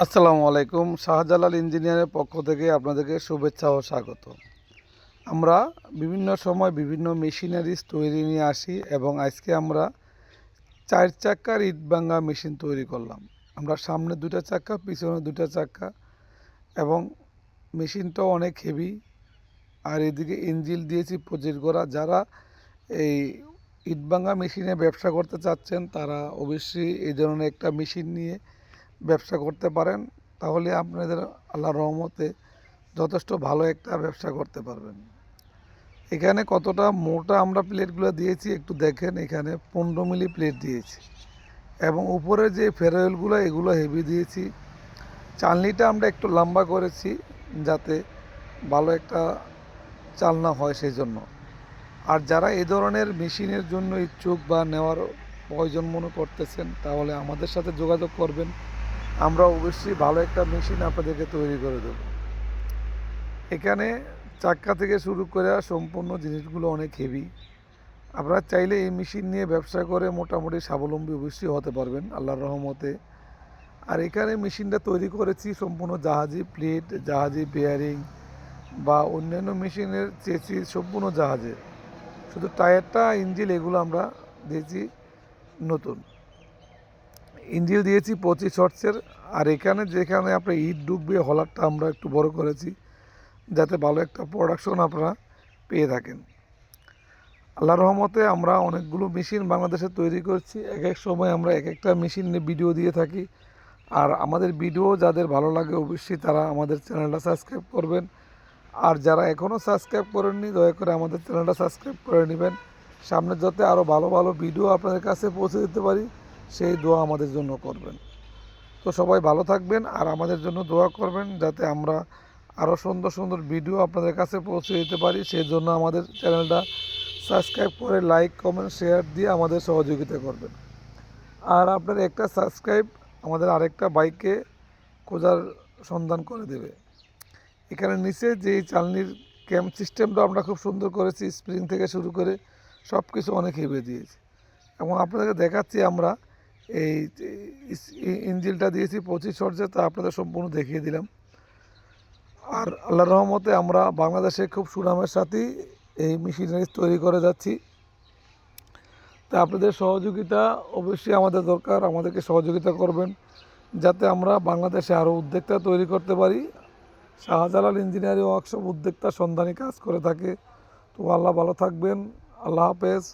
আসসালামু আলাইকুম। শাহজালাল ইঞ্জিনিয়ারের পক্ষ থেকে আপনাদেরকে শুভেচ্ছা ও স্বাগত। আমরা বিভিন্ন সময় বিভিন্ন মেশিনারিজ তৈরি নিয়ে আসি এবং আজকে আমরা চার চাক্কার ইট ভাঙ্গা মেশিন তৈরি করলাম। আমরা সামনে দুটা চাকা পিছনে দুটা চাকা এবং মেশিনটাও অনেক হেভি আর এদিকে ইঞ্জিল দিয়েছি পঁচিশ করা। যারা এই ইটভাঙ্গা মেশিনে ব্যবসা করতে চাচ্ছেন, তারা অবশ্যই এই ধরনের একটা মেশিন নিয়ে ব্যবসা করতে পারেন, তাহলে আপনাদের আল্লাহ রহমতে যথেষ্ট ভালো একটা ব্যবসা করতে পারবেন। এখানে কতটা মোটা আমরা প্লেটগুলো দিয়েছি একটু দেখেন, এখানে পনেরো মিলি প্লেট দিয়েছি। এবং উপরে যে ফেরোয়েলগুলো এগুলো হেভি দিয়েছি। চালনিটা আমরা একটু লম্বা করেছি যাতে ভালো একটা চালনা হয় সেই জন্য আর যারা এই ধরনের মেশিনের জন্য ইচ্ছুক বা নেওয়ার প্রয়োজন মনে করতেছেন, তাহলে আমাদের সাথে যোগাযোগ করবেন। আমরা অবশ্যই ভালো একটা মেশিন আপনাদেরকে তৈরি করে দেব। এখানে চাক্কা থেকে শুরু করে সম্পূর্ণ জিনিসগুলো অনেক হেভি আপনারা চাইলে এই মেশিন নিয়ে ব্যবসা করে মোটামুটি স্বাবলম্বী অবশ্যই হতে পারবেন, আল্লাহর রহমতে। আর এখানে মেশিনটা তৈরি করেছি সম্পূর্ণ জাহাজি প্লেট, জাহাজি বেয়ারিং বা অন্যান্য মেশিনের চেঁচি সম্পূর্ণ জাহাজে। শুধু টায়ারটা ইঞ্জিল এগুলো আমরা দিয়েছি নতুন। ইঞ্জিল দিয়েছি পঁচিশ শর্টসের। আর এখানে যেখানে আপনার ইট ডুববে হলারটা আমরা একটু বড় করেছি, যাতে ভালো একটা প্রোডাকশন আপনারা পেয়ে থাকেন। আল্লাহ রহমতে আমরা অনেকগুলো মেশিন বাংলাদেশে তৈরি করছি। এক এক সময় আমরা এক একটা মেশিন নিয়ে ভিডিও দিয়ে থাকি। আর আমাদের ভিডিও যাদের ভালো লাগে অবশ্যই তারা আমাদের চ্যানেলটা সাবস্ক্রাইব করবেন। আর যারা এখনও সাবস্ক্রাইব করেননি, দয়া করে আমাদের চ্যানেলটা সাবস্ক্রাইব করে নেবেন। সামনে যাতে আরও ভালো ভালো ভিডিও আপনাদের কাছে পৌঁছে দিতে পারি সেই দোয়া আমাদের জন্য করবেন। তো সবাই ভালো থাকবেন আর আমাদের জন্য দোয়া করবেন যাতে আমরা আরও সুন্দর সুন্দর ভিডিও আপনাদের কাছে পৌঁছে দিতে পারি। সেই জন্য আমাদের চ্যানেলটা সাবস্ক্রাইব করে লাইক, কমেন্ট, শেয়ার দিয়ে আমাদের সহযোগিতা করবেন। আর আপনার একটা সাবস্ক্রাইব আমাদের আরেকটা বাইককে খোঁজার সন্ধান করে দেবে। এখানে নিচে যে চালনির ক্যাম্প সিস্টেমটা আমরা খুব সুন্দর করেছি, স্প্রিং থেকে শুরু করে সব কিছু অনেক হেবে দিয়েছি। এবং আপনাদেরকে দেখাচ্ছি আমরা এই ইঞ্জিলটা দিয়েছি পঁচিশ সর্ষে তা আপনাদের সম্পূর্ণ দেখিয়ে দিলাম। আর আল্লাহ রহমতে আমরা বাংলাদেশে খুব সুনামের সাথেই এই মেশিনারি তৈরি করে যাচ্ছি। তা আপনাদের সহযোগিতা অবশ্যই আমাদের দরকার, আমাদেরকে সহযোগিতা করবেন, যাতে আমরা বাংলাদেশে আরও উদ্যোক্তা তৈরি করতে পারি। শাহজালাল ইঞ্জিনিয়ারিং ওয়ার্কশপ উদ্যোক্তা সন্ধানী কাজ করে থাকে। তো আল্লাহ ভালো থাকবেন, আল্লাহ হাফেজ।